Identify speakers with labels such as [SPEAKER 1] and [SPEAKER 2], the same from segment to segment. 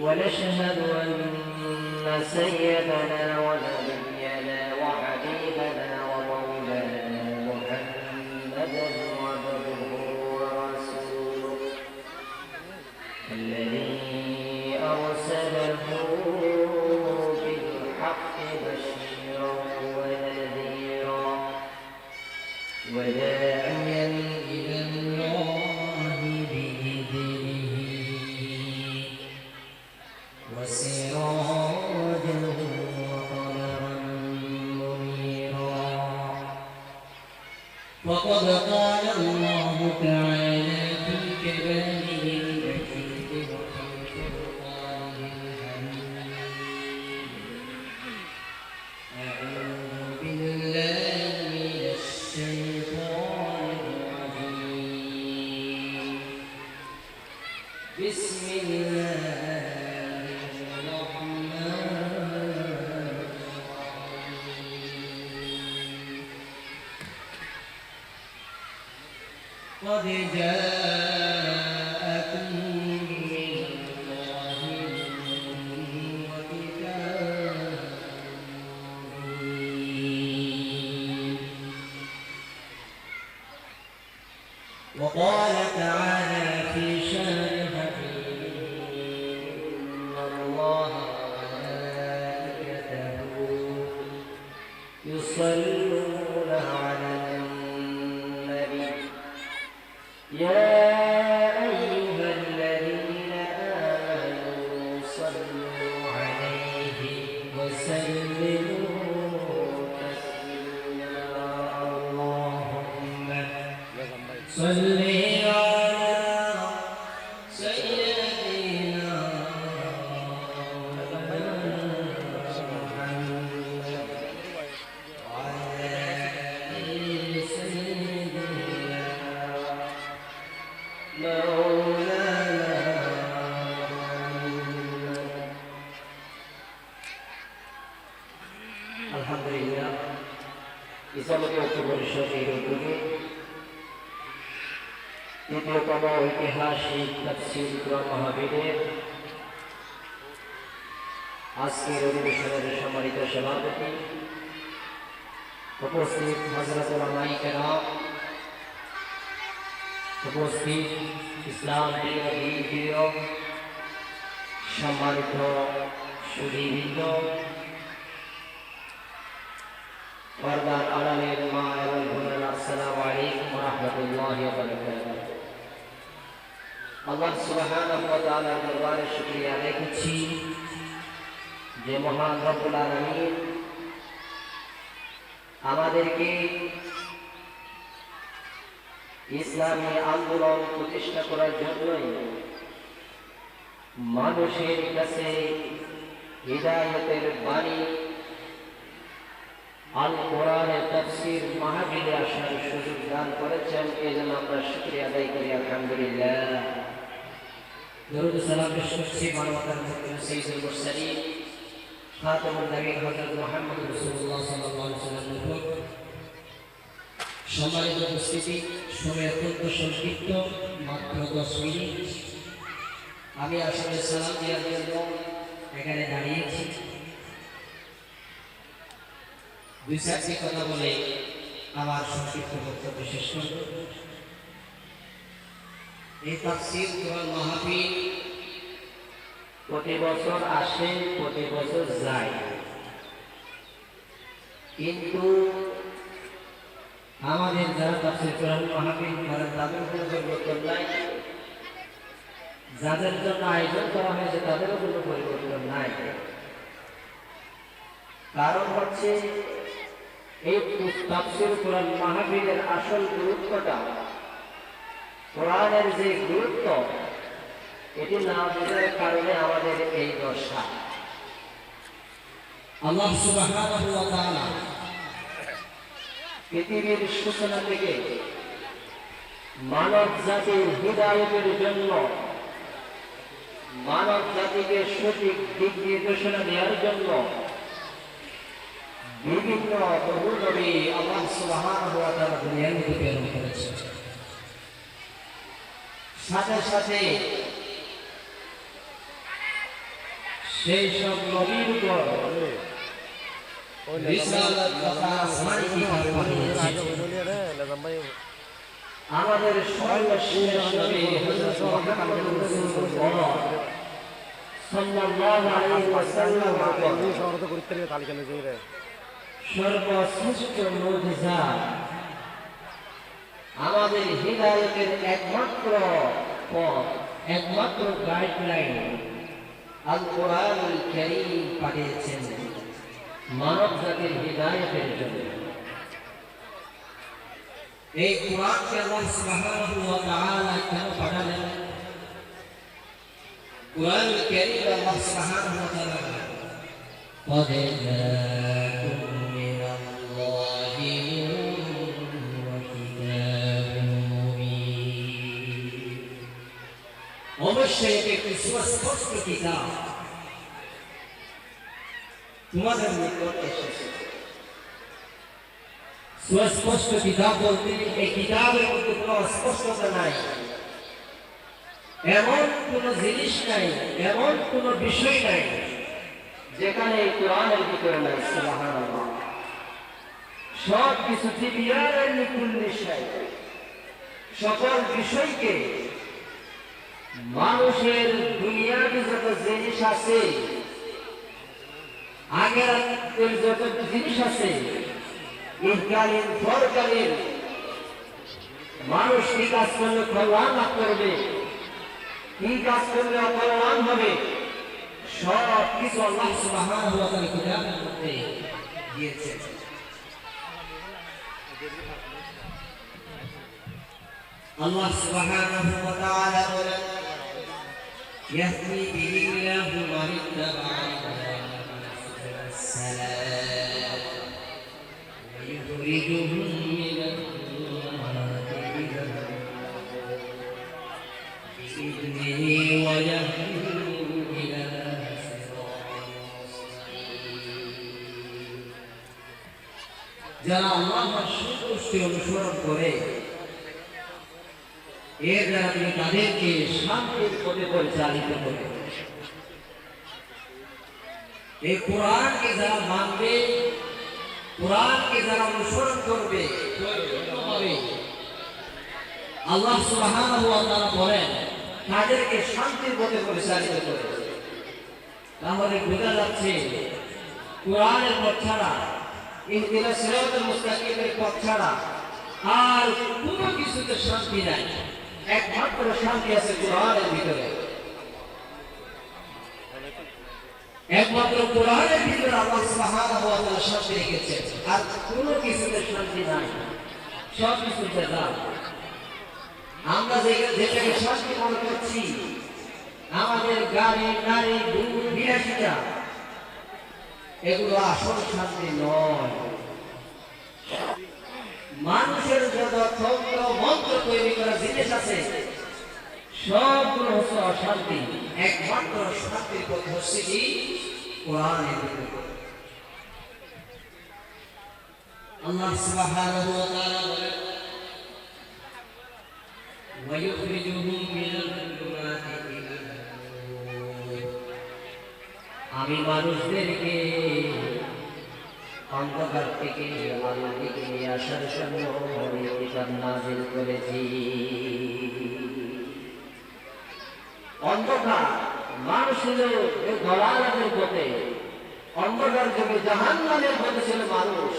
[SPEAKER 1] ونشهد أن سيدنا ونبينا قد جاءكم من وكتاب وقال تعالى Yeah. আলহামদুলিল্লাহ ইসলামী ঐক্য পরিষদের উদ্যোগে তৃতীয়তম ঐতিহাসিক তফসিল কোরআন মাহবীরের আজকের অধিবেশনের সম্মানিত সভাপতি, উপস্থিত হজরত মাইকেরা উপস্থিত ইসলাম সম্মানিত সুধীবৃন্দ এবং বোনেরা, আসসালামু আলাইকুম রহমতুল্লাহ আল্লাহ সুবহানাহু ওয়া তাআলার দরবারে শুকরিয়া আদায় করছি যে মহান রব্বুল আমাদেরকে ইসলামী আন্দোলন প্রতিষ্ঠা করার জন্যই মানুষের কাছে হৃদায়তের বাণী আল কোরআনের তাফসীর মাহফিলে আসার সুযোগ দান করেছেন, এই জন্য আমরা শুকরিয়া আদায় করি, আলহামদুলিল্লাহ। দরুদ সালাম পেশ করছি মানবতার মুক্তি সৈয়দুল মুরসালিন খাতামুন নবীন হযরত মুহাম্মদ রাসূলুল্লাহ সাল্লাল্লাহু আলাইহি ওয়াসাল্লামের উপর সম্মানিত উপস্থিতি, সময় অত্যন্ত সংক্ষিপ্ত, মাত্র দশ মিনিট। আমি আসলে সালাম দেওয়ার জন্য এখানে দাঁড়িয়েছি। দুই চারটি কথা বলে আমার সংক্ষিপ্ত বক্তব্য শেষ করব। এই তাফসির কোরআন মাহফিল প্রতি বছর আসে, প্রতি বছর যায়। কিন্তু আমাদের যারা তাফসির কোরআন মাহফিল করেন, তাদের কোনো পরিবর্তন নাই। যাদের জন্য আয়োজন করা হয়েছে, তাদেরও কোনো পরিবর্তন নাই। কারণ হচ্ছে এই তাফসির কোরআন মাহফিলের আসল গুরুত্বটা। কোরআনের যে গুরুত্ব এটি না বোঝার কারণে আমাদের এই দশা।
[SPEAKER 2] আল্লাহ সুবহানাহু ওয়া তাআলা
[SPEAKER 1] পৃথিবীর সূচনা থেকে মানব জাতির হৃদায়তের জন্য মানব জাতিকে সঠিক দিক নির্দেশনা দেওয়ার জন্য বিভিন্ন বহু নবী আল্লাহ সুবহানাহু ওয়া তাআলা দুনিয়ার মধ্যে প্রেরণ করেছেন সাথে সাথে সেই সব নবীর উপর রিসালাত তথা আসমানি কিতাব পাঠিয়েছেন আমাদের সর্বশেষ নবী হযরত মুহাম্মদ রাসূলুল্লাহ সাল্লাল্লাহু আলাইহি ওয়াসাল্লাম সর্বশ্রেষ্ঠ মুজিজা আমাদের হৃদায়তের একমাত্র পথ, একমাত্র গাইডলাইন আল কোরআনুল কারীম পাঠিয়েছেন মানব জাতির হৃদায়তের জন্য।
[SPEAKER 2] এই কোরআনকে আল্লাহ সুবহানাহু ওয়া তাআলা কেন পাঠালেন? কোরআন কারীম আল্লাহ সুবহানাহু ওয়া তাআলা এটি একটি সুস্পষ্ট কিতাব
[SPEAKER 1] তোমাদের নিকট এসেছে
[SPEAKER 2] সুস্পষ্ট কিতাব বলতে এই কিতাবের মধ্যে কোনো অস্পষ্টতা নাই। এমন কোন জিনিস নাই, এমন কোন বিষয় নাই,
[SPEAKER 1] যেখানে কোরআনের ভিতরে নাই। সব কিছু সকল বিষয়কে মানুষের দুনিয়াবি যত জিনিস আছে আগের যত জিনিস আছে ইহকালীন পরকালীন, মানুষ কি কাজ করলে কল্যাণ লাভ করবে? কি কাজ করলে অকল্যাণ হবে? সব কিছু আল্লাহ
[SPEAKER 2] সুবহানাহু ওয়া তাআলা আল্লাহ সুবহানাহু يهدي به الله من اتبع السلام ويخرجهم من الظلمات إلى النور بإذنه ويهديهم إلى صراط مستقيم যারা আল্লাহর সন্তুষ্টি অনুসরণ করে এর দ্বারা তিনি তাদেরকে শান্তির পথে পরিচালিত করে। এই কোরআনকে যারা মানবে, কোরআনকে যারা অনুসরণ করবে, আল্লাহ তাআলা বলেন, তাদেরকে শান্তির পথে পরিচালিত করে। তাহলে বোঝা যাচ্ছে, কোরআনের পথ ছাড়া
[SPEAKER 1] ইহদিনা সিরাতাল মুস্তাকিমের পথ ছাড়া
[SPEAKER 2] আর কোনো কিছুতে শান্তি নাই।
[SPEAKER 1] একমাত্র শান্তি আছে কোরআনের ভিতরে।
[SPEAKER 2] একমাত্র কোরআনের ভিতরে আল্লাহ সুবহানাহু ওয়া তাআলা শান্তি রেখেছেন
[SPEAKER 1] আর কিছুতে শান্তি নাই। সব আমরা যেটাকে শান্তি মনে করছি, আমাদের গাড়ি, নারী দুধ বিলাসিতা এগুলো আসল শান্তি নয়। মানুষের যত তন্ত্র, মন্ত্র তৈরি করা জিনিস আছে সবগুলো হচ্ছে অশান্তি একমাত্র শান্তির পথ হচ্ছে কি কোরআনের ভিতরে
[SPEAKER 2] আল্লাহ সুবহানাহু ওয়া তাআলা বলেন ويخرجهم من الظلمات إلى النور
[SPEAKER 1] আমি মানুষদেরকে অন্ধকার থেকে আলোর দিকে নিয়ে আসার জন্য আমি কিতাব নাজিল করেছি। অন্ধকার মানুষ ছিল দলালের পথে, অন্ধকার যুগে জাহান নামের পথে ছিল মানুষ।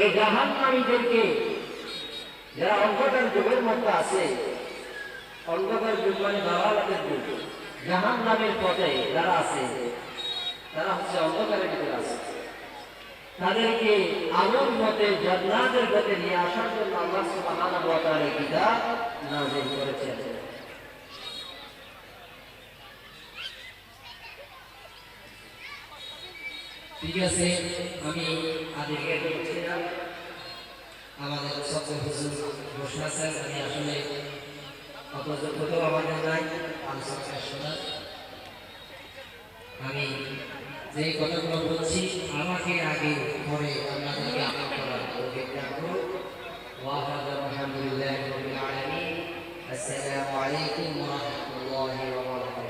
[SPEAKER 1] এই জাহান নামীদেরকে যারা অন্ধকার যুগের মধ্যে আছে, অন্ধকার যুগ মানে দালালাদের যুগ জাহান নামের পথে যারা আছে, তারা হচ্ছে অন্ধকারের ভিতরে আছে। তাদেরকে আলোর মতে জান্নাতের পথে নিয়ে আসার জন্য আল্লাহ সুবহানাহু ওয়া তাআলা করেছেন।
[SPEAKER 2] ঠিক আছে, আমি আদিকে আমাদের সত্য হুজুর বসে আছেন আমি আসলে অত যোগ্যতাও আমাদের নাই আলোচনা শোনার আমি যে কথাগুলো বলছি আমাকে আগে পরে আপনাদেরকে আমল করার
[SPEAKER 1] অভিজ্ঞ রাখব وهذا الحمد لله رب العالمين السلام عليكم ورحمة الله وبركاته